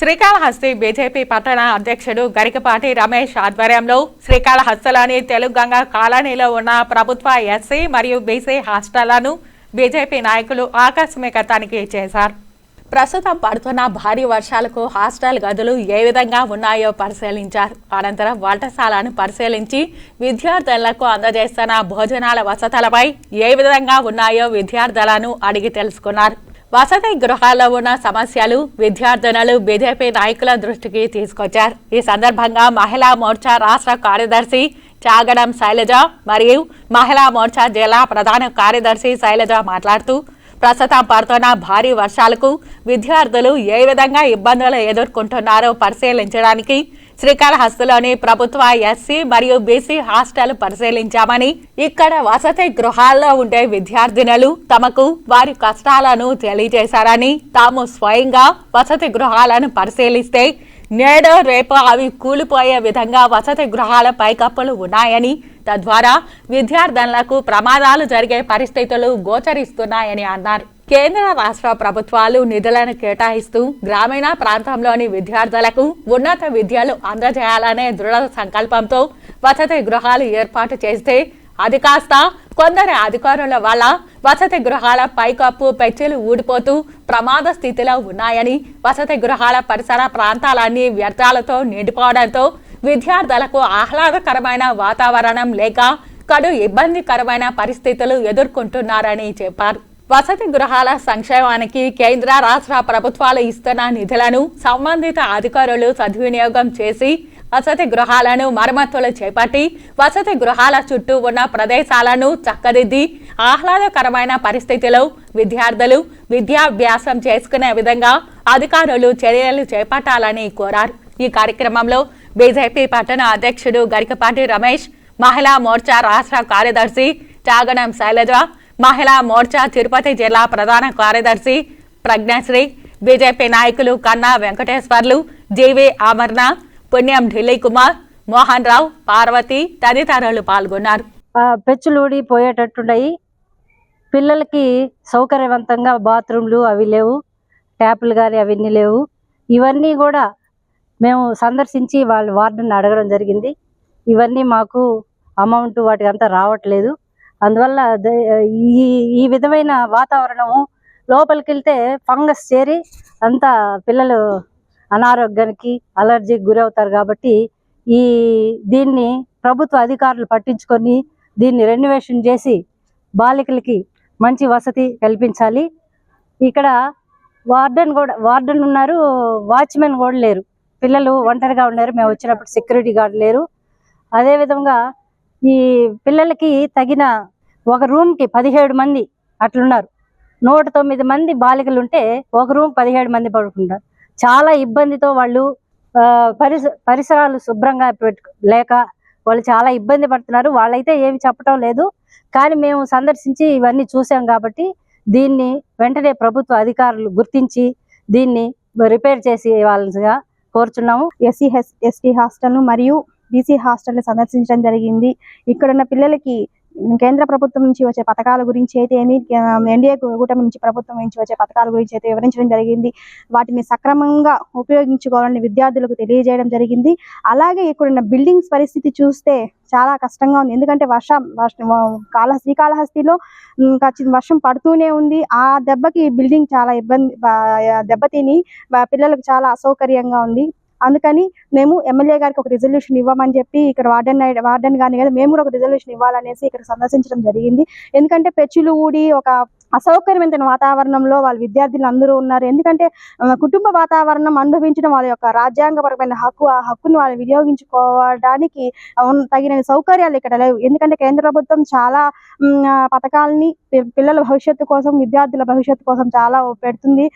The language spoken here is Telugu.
శ్రీకాళహస్తి బీజేపీ పట్టణ అధ్యక్షుడు గరికపాటి రమేష్ ఆధ్వర్యంలో శ్రీకాళహస్తిలోని తెలుగంగ కాలనీలో ఉన్న ప్రభుత్వ ఎస్సీ మరియు బీసీ హాస్టళ్ళను బీజేపీ నాయకులు ఆకస్మిక తనిఖీ చేశారు. ప్రస్తుతం పడుతున్న భారీ వర్షాలకు హాస్టల్ గదులు ఏ విధంగా ఉన్నాయో పరిశీలించారు. అనంతరం వంటశాలను పరిశీలించి విద్యార్థులకు అందజేస్తున్న భోజనాల వసతులపై ఏ విధంగా ఉన్నాయో విద్యార్థులను అడిగి తెలుసుకున్నారు. వసతి గృహాల్లో ఉన్న సమస్యలు విద్యార్థినులు బీజేపీ నాయకుల దృష్టికి తీసుకొచ్చారు. ఈ సందర్భంగా మహిళా మోర్చా రాష్ట్ర కార్యదర్శి చాగడం శైలజ మరియు మహిళా మోర్చా జిల్లా ప్రధాన కార్యదర్శి శైలజ మాట్లాడుతూ ప్రస్తుతం పడుతున్న భారీ వర్షాలకు విద్యార్థులు ఏ విధంగా ఇబ్బందులు ఎదుర్కొంటున్నారో పరిశీలించడానికి శ్రీకాళహస్తిలోని ప్రభుత్వ ఎస్సీ మరియు బీసీ హాస్టల్ పరిశీలించామని ఇక్కడ వసతి గృహాల్లో ఉండే విద్యార్థినులు తమకు వారి కష్టాలను తెలియజేశారని తాము స్వయంగా వసతి గృహాలను పరిశీలిస్తే నేడు రేపు అవి కూలిపోయే విధంగా వసతి గృహాల పైకప్పులు ఉన్నాయని తద్వారా విద్యార్థులకు ప్రమాదాలు జరిగే పరిస్థితులు గోచరిస్తున్నాయని అన్నారు. కేంద్ర రాష్ట్ర ప్రభుత్వాలు నిధులను కేటాయిస్తూ గ్రామీణ ప్రాంతంలోని విద్యార్థులకు ఉన్నత విద్యలు అందజేయాలనే దృఢ సంకల్పంతో వసతి గృహాలు ఏర్పాటు చేస్తే అది కాస్త కొందరి అధికారుల వల్ల వసతి గృహాల పైకప్పు పెచ్చులు ఊడిపోతూ ప్రమాద స్థితిలో ఉన్నాయని వసతి గృహాల పరిసర ప్రాంతాలన్నీ వ్యర్థాలతో నిండిపోవడంతో విద్యార్థులకు ఆహ్లాదకరమైన వాతావరణం లేక కడు ఇబ్బందికరమైన పరిస్థితులు ఎదుర్కొంటున్నారని చెప్పారు. వసతి గృహాల సంక్షేమానికి కేంద్ర రాష్ట్ర ప్రభుత్వాలు ఇస్తున్న నిధులను సంబంధిత అధికారులు సద్వినియోగం చేసి వసతి గృహాలను మరమ్మతులు చేపట్టి వసతి గృహాల చుట్టూ ఉన్న ప్రదేశాలను చక్కదిద్ది ఆహ్లాదకరమైన పరిస్థితిలో విద్యార్థులు విద్యాభ్యాసం చేసుకునే విధంగా అధికారులు చర్యలు చేపట్టాలని కోరారు. ఈ కార్యక్రమంలో బీజేపీ పట్టణ అధ్యక్షుడు గరికపాటి రమేష్ మహిళా మోర్చా రాష్ట్ర కార్యదర్శి చాగనం శైలజ మహిళా మోర్చా తిరుపతి జిల్లా ప్రధాన కార్యదర్శి ప్రజ్ఞశ్రీ బీజేపీ నాయకులు కన్నా వెంకటేశ్వర్లు జీవి ఆమరణ పుణ్యం ఢిల్లీ కుమార్ మోహన్ రావు పార్వతి తదితరులు పాల్గొన్నారు. ఆ, పోయేటట్టున్నాయి. పిల్లలకి సౌకర్యవంతంగా బాత్రూమ్లు అవి లేవు ట్యాపులు కానీ అవన్నీ లేవు. ఇవన్నీ కూడా మేము సందర్శించి వాళ్ళ వార్డుని అడగడం జరిగింది. ఇవన్నీ మాకు అమౌంట్ వాటికి అంతా రావట్లేదు. అందువల్ల ద- ఈ ఈ విధమైన వాతావరణము లోపలికి వెళ్తే ఫంగస్ చేరి అంతా పిల్లలు అనారోగ్యానికి అలర్జీకి గురవుతారు కాబట్టి ఈ దీన్ని ప్రభుత్వ అధికారులు పట్టించుకొని దీన్ని రెన్యువేషన్ చేసి బాలికలకి మంచి వసతి కల్పించాలి. ఇక్కడ వార్డెన్ కూడా వార్డెన్ ఉన్నారు వాచ్మెన్ కూడా లేరు. పిల్లలు ఒంటరిగా ఉన్నారు మేము వచ్చినప్పుడు సెక్యూరిటీ గార్డ్ లేరు. అదేవిధంగా ఈ పిల్లలకి తగిన ఒక రూమ్కి పదిహేడు మంది అట్లున్నారు. నూట తొమ్మిది మంది బాలికలు ఉంటే ఒక రూమ్ పదిహేడు మంది పడుకుంటారు చాలా ఇబ్బందితో వాళ్ళు ఆ, పరిస పరిసరాలు శుభ్రంగా పెట్టు లేక వాళ్ళు చాలా ఇబ్బంది పడుతున్నారు. వాళ్ళైతే ఏమి చెప్పటం లేదు. కానీ మేము సందర్శించి ఇవన్నీ చూసాం కాబట్టి దీన్ని వెంటనే ప్రభుత్వ అధికారులు గుర్తించి దీన్ని రిపేర్ చేసి ఇవ్వాల్సిగా కోరుచున్నాము. ఎస్సీ హెస్ ఎస్టీ హాస్టల్ మరియు బీసీ హాస్టల్ సందర్శించడం జరిగింది. ఇక్కడున్న పిల్లలకి కేంద్ర ప్రభుత్వం నుంచి వచ్చే పథకాల గురించి అయితే ఏమి ఎన్డీఏ కూటమి నుంచి ప్రభుత్వం నుంచి వచ్చే పథకాల గురించి అయితే వివరించడం జరిగింది. వాటిని సక్రమంగా ఉపయోగించుకోవాలని విద్యార్థులకు తెలియజేయడం జరిగింది. అలాగే ఇక్కడున్న బిల్డింగ్స్ పరిస్థితి చూస్తే చాలా కష్టంగా ఉంది. ఎందుకంటే వర్షం వర్షం కాళ శ్రీకాళహస్తిలో ఖచ్చితంగా వర్షం పడుతూనే ఉంది. ఆ దెబ్బకి బిల్డింగ్ చాలా ఇబ్బంది దెబ్బతిని పిల్లలకు చాలా అసౌకర్యంగా ఉంది. అందుకని మేము ఎమ్మెల్యే గారికి ఒక రిజల్యూషన్ ఇవ్వమని చెప్పి ఇక్కడ వార్డెన్ వార్డెన్ గాని కదా మేము కూడా ఒక రిజల్యూషన్ ఇవ్వాలనేసి ఇక్కడ సందర్శించడం జరిగింది. ఎందుకంటే పెచ్చులు ఊడి ఒక అసౌకర్యమైన వాతావరణంలో వాళ్ళ విద్యార్థులు అందరూ ఉన్నారు. ఎందుకంటే కుటుంబ వాతావరణం అనుభవించడం వాళ్ళ యొక్క రాజ్యాంగపరమైన హక్కు ఆ హక్కును వాళ్ళు వినియోగించుకోవడానికి తగిన సౌకర్యాలు ఇక్కడ లేవు. ఎందుకంటే కేంద్ర ప్రభుత్వం చాలా పథకాలని పిల్లల భవిష్యత్తు కోసం విద్యార్థుల భవిష్యత్తు కోసం చాలా పెడుతుంది.